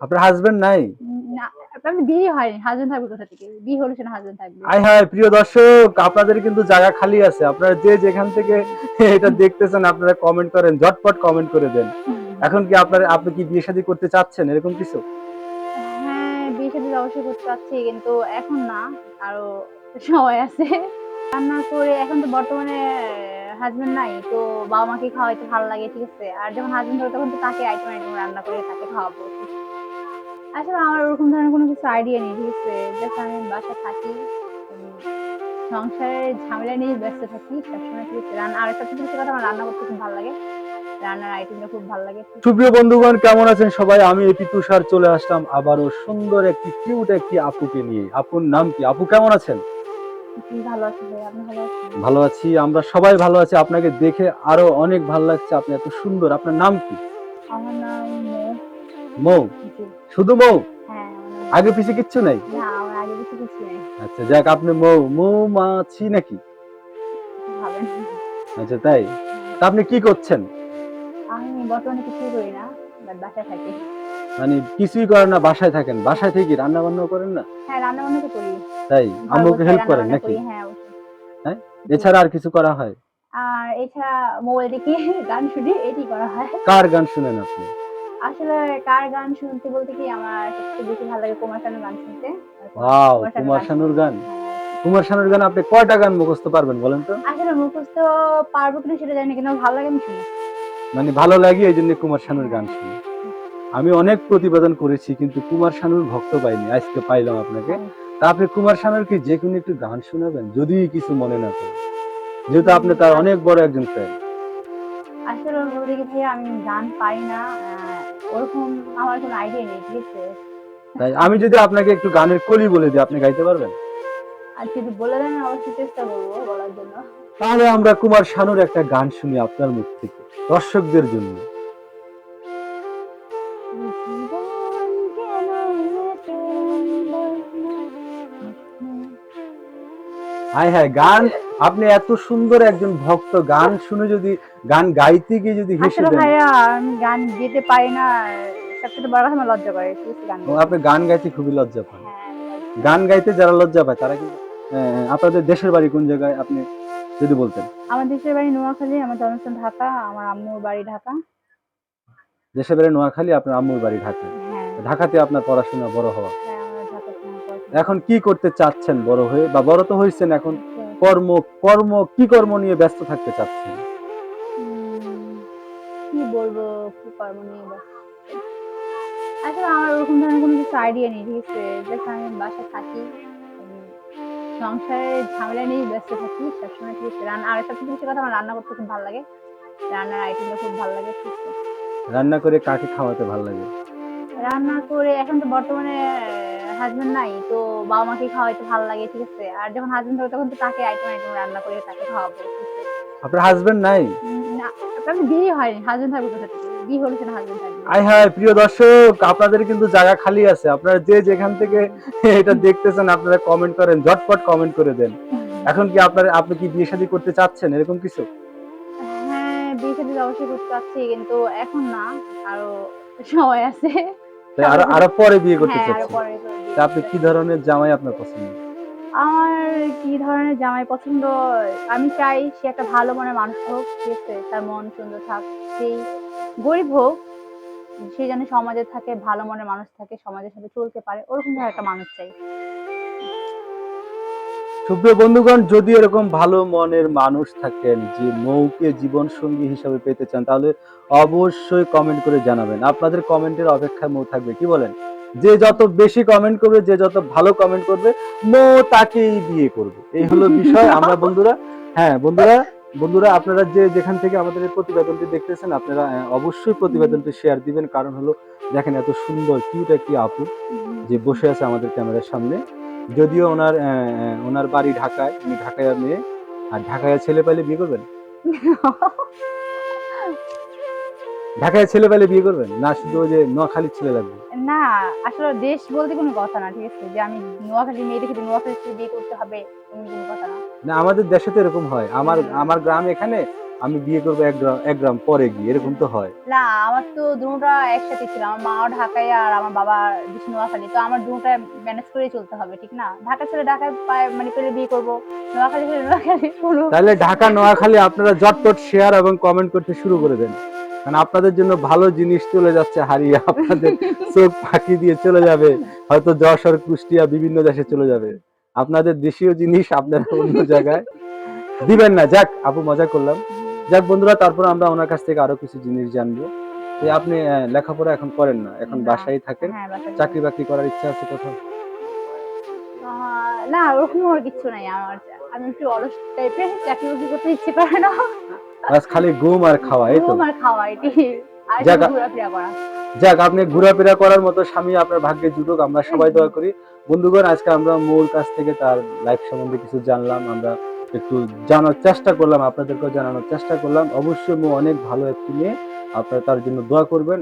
আপনার হাজবেন্ড নাই? উম, না আমি বিয়ে হয়নি হাজবেন্ড থাকবে কোথা থেকে? বিয়ে হলে সেটা হাজবেন্ড থাকবে? আই প্রিয় দর্শক আপনাদের কিন্তু জায়গা খালি আছে। আপনারা যে যেখান থেকে এটা দেখতেছেন আপনারা কমেন্ট করেন ঝটপট কমেন্ট করে দেন। এখন কি আপনার আপনি কি বিয়ে শাদী করতে চাচ্ছেন? এরকম কিছু? হ্যাঁ বিয়ে শাদী অবশ্যই করতে চাচ্ছি কিন্তু এখন না আরও সময় আছে। রান্না করে এখন তো বর্তমানে হাজবেন্ড নাই তো বাবা মাকে খাওয়াইতে ভালো লাগে ঠিক আছে? আর যখন হাজবেন্ড হবে তখন তো তাকে আইটেম আইটেম রান্না করে তাকে খাওয়াবো। আসলে আমার ওরকম ধরনের কোনো কিছু আইডিয়া নেই ঠিক আছে? জাস্ট আমি বাসায় থাকি সংসারের ঝামেলা নিয়ে ব্যস্ত থাকি সবসময় ঠিক আছে? রান্না আর সবচেয়ে বেশি কথা আমার রান্না করতে খুব ভালো লাগে। রান্নার আইটেমটা খুব ভালো লাগে। সুপ্রিয় বন্ধুগণ কেমন আছেন সবাই? আমি এটি তুষার চলে আসলাম আবারও সুন্দর একটি কিউট একটি আপুকে নিয়ে। আপুর নাম কি? আপু কেমন আছেন? ভালো আছি আমরা সবাই ভালো আছি। আপনাকে দেখে আরও অনেক ভালো লাগছে। আপনি এত সুন্দর। আপনার নাম কি? আমার নাম মৌ। মৌ শুধু মৌ? হ্যাঁ আগে পিছে কিচ্ছু নাই? কিছু কিছু আচ্ছা যাক আপনি মৌ মৌমাছি নাকি? আচ্ছা তাই? তা আপনি কি করছেন? আমি বর্তমানে কিছুই করি না বাসায় থাকি। মানে কিছুই করেন না বাসায় থাকেন? বাসায় থেকে রান্না বান্না করেন না? হ্যাঁ রান্না বান্না তো করি। তাই? আম্মুকে হেল্প করেন নাকি? করি, হ্যাঁ এছাড়া আর কিছু করা হয়? আর এছাড়া মোবাইল দেখি গান শুনি এটি করা হয়। কার গান শুনেন আপনি? আসলে কার গান শুনতে বলতে কি আমার সবচেয়ে বেশি ভালো লাগে কুমার শানুর গান শুনতে? ওয়াও কুমার শানুর গান হ্যাঁ। কুমার শানুর গান আপনি কয়টা গান মুখস্থ পারবেন বলেন তো? আসলে মুখস্থ পারব কিনা সেটা জানি কিন্তু ভালো লাগে আমি শুনি। মানে ভালো লাগে এই জন্য কুমার শানুর গান শুনি। আমি অনেক প্রতিবেদন করেছি কিন্তু কুমার শানুর ভক্ত পাইনি আজকে পাইলাম আপনাকে। তা আপনি কুমার শানুর কি যে কোনো একটু গান শোনাবেন? যদি কিছু মনে না করেন যেহেতু আপনি তার অনেক বড় একজন ফ্যান আসলে কি ভাইয়া আমি গান পারি না ওরকম আমার কোনো আইডিয়া নেই ঠিক আছে তাই আমি যদি আপনাকে একটু গানের কলি বলে দিই আপনি গাইতে পারবেন? আর যদি বলে দেন অবশ্যই চেষ্টা করব বলার জন্য। তাহলে আমরা কুমার শানুর একটা গান শুনি আপনার মুখ থেকে দর্শকদের জন্য? হায় হায় গান আপনি এত সুন্দর একজন ভক্ত গান শুনে যদি গান গাইতে গিয়ে যদি হেসে দেন। ভাইয়া আমি গান গেতে পারি না সবচেয়ে বড় কথা আমার লজ্জা করে গান আপনি গান গাইতে খুবই লজ্জা পান। হ্যাঁ, গান গাইতে যারা লজ্জা পায় তারা কিন্তু আপনাদের দেশের বাড়ি কোন জায়গায় আপনি যদি বলতেন? আমার দেশের বাড়ি নোয়াখালী আমার জন্মস্থান ঢাকা আমার আম্মুর বাড়ি ঢাকা। দেশের বাড়ি নোয়াখালী আপনার আম্মুর বাড়ি হ্যাঁ। ঢাকাতে আপনার পড়াশোনা বড় হওয়া। হ্যাঁ ঢাকা এখন কি করতে চাচ্ছেন বড় হয়ে? বা বড় তো হয়েছেন এখন। কর্ম কর্ম কি কর্ম নিয়ে ব্যস্ত থাকতে চাচ্ছেন? কি বলব কি করব নিয়ে। আসলে আমার ওরকম ধরনের কোনো কিছু আইডিয়া নেই ঠিক আছে? জাস্ট আমি বাসায় থাকি সংসারের ঝামেলা নিয়ে ব্যস্ত থাকি সবসময় ঠিক আছে? রান্না আর সবচেয়ে বেশি কথা আমার রান্না করতে খুব ভালো লাগে। রান্নার আইটেমটা খুব ভালো লাগে ঠিক আছে? রান্না করে কাকে খাওয়াতে ভালো লাগে? রান্না করে এখন তো বর্তমানে হাজবেন্ড নাই তো বাবা মাকে খাওয়াইতে ভালো লাগে ঠিক আছে? আর যখন হাজবেন্ড হবে তখন তো তাকে আইটেম আইটেম রান্না করে তাকে খাওয়াবো আপনার হাজবেন্ড নাই? না আমি বিয়ে হয়নি হাজবেন্ড থাকবে কোথা থেকে? বিয়ে হলে সেটা হাজবেন্ড থাকবে? আই হায় প্রিয় দর্শক আপনাদের কিন্তু জায়গা খালি আছে। আপনারা যে যেখান থেকে এটা দেখতেছেন আপনারা কমেন্ট করেন ঝটপট কমেন্ট করে দেন। এখন কি আপনার আপনি কি বিয়ে শাদী করতে চাচ্ছেন এরকম কিছু? হ্যাঁ বিয়ে শাদী অবশ্যই করতে চাচ্ছি কিন্তু এখন না আরও সময় আছে। আরও আরও পরে বিয়ে করতে হ্যাঁ চাচ্ছেন? তা আপনি কি ধরনের জামাই আপনার পছন্দ? আমার কি ধরনের জামাই পছন্দ? আমি চাই সে একটা ভালো মনের মানুষ হোক ঠিক আছে? তার মন সুন্দর থাক সেই গরিব হোক সে যেন সমাজে থাকে ভালো মনের মানুষ থাকে সমাজের সাথে চলতে পারে ওরকম ধরনের একটা মানুষ চাই। সুপ্রিয় বন্ধুগণ যদি এরকম ভালো মনের মানুষ থাকেন যে মৌকে জীবন সঙ্গী হিসাবে পেতে চান তাহলে অবশ্যই কমেন্ট করে জানাবেন। আপনাদের কমেন্টের অপেক্ষায় মৌ থাকবে, কি বলেন? যে যত বেশি কমেন্ট করবে, যে যত ভালো কমেন্ট করবে, মৌ তাকেই বিয়ে করবে। এই হলো বিষয়, আমরা বন্ধুরা হ্যাঁ বন্ধুরা বন্ধুরা, আপনারা যে যেখান থেকে আমাদের এই প্রতিবেদনটি দেখতেছেন, আপনারা অবশ্যই প্রতিবেদনটি শেয়ার দিবেন। কারণ হলো, দেখেন এত সুন্দর কিউট একটি আপু, যে বসে আছে আমাদের ক্যামেরার সামনে। যদিও ওনার ওনার বাড়ি ঢাকায়, উনি ঢাকায় মেয়ে, আর ঢাকায় ছেলে পেলে বিয়ে করবেন? ঢাকায় ছেলে পেলে বিয়ে করবেন? না শুধু ওই যে নোয়াখালীর ছেলে লাগবে? না আসলে দেশ বলতে কোনো কথা না ঠিক আছে? যে আমি নোয়াখালী মেয়ে দেখে নোয়াখালী বিয়ে করতে হবে এমন কোনো কথা না। না আমাদের দেশে তো এরকম হয়। আমার আমার গ্রাম এখানে আমি বিয়ে করব এক গ্রাম এক গ্রাম পরে গিয়ে এরকম তো হয়। না আমার তো দুটা একসাথে ছিল। আমার মাও ঢাকায় আর আমার বাবা নোয়াখালী। তো আমার দুটা ম্যানেজ করে চলতে হবে ঠিক না? ঢাকা ছেলে ঢাকায় পায় মানে পেলে বিয়ে করব। নোয়াখালী ছেলে নোয়াখালী তাহলে ঢাকা নোয়াখালী আপনারা জটপট শেয়ার এবং কমেন্ট করতে শুরু করে দেন। কারণ আপনাদের জন্য ভালো জিনিস চলে যাচ্ছে হারিয়ে আপনাদের চোখ ফাঁকি দিয়ে চলে যাবে। হয়তো যশোর কুষ্টিয়া বিভিন্ন দেশে চলে যাবে। আপনাদের দেশীয় জিনিস আপনারা অন্য জায়গায় দিবেন না। যাক আপু মজা করলাম। যাক বন্ধুরা তারপর আমরা ওনার কাছ থেকে আরও কিছু জিনিস জানব। যে আপনি লেখাপড়া এখন করেন না এখন বাসায় থাকেন। হ্যাঁ চাকরি বাকরি করার ইচ্ছা আছে কোথাও? না ওরকম আমার কিছু নাই আমার। আমি একটু অলস টাইপের চাকরি বাকরি করতে ইচ্ছে করে না। বাস খালি ঘুম আর খাওয়া এই তো। ঘুম আর খাওয়া এটি আর ঘোরাফেরা করা। যাক আপনি ঘোরাফেরা করার মতো স্বামী আপনার ভাগ্যে জুটুক আমরা সবাই দোয়া করি। বন্ধুগণ আজকে আমরা মৌর কাছ থেকে তার লাইফ সম্বন্ধে কিছু জানলাম আমরা একটু জানার চেষ্টা করলাম আপনাদেরকেও জানানোর চেষ্টা করলাম। অবশ্যই মৌ অনেক ভালো একটি মেয়ে আপনারা তার জন্য দোয়া করবেন।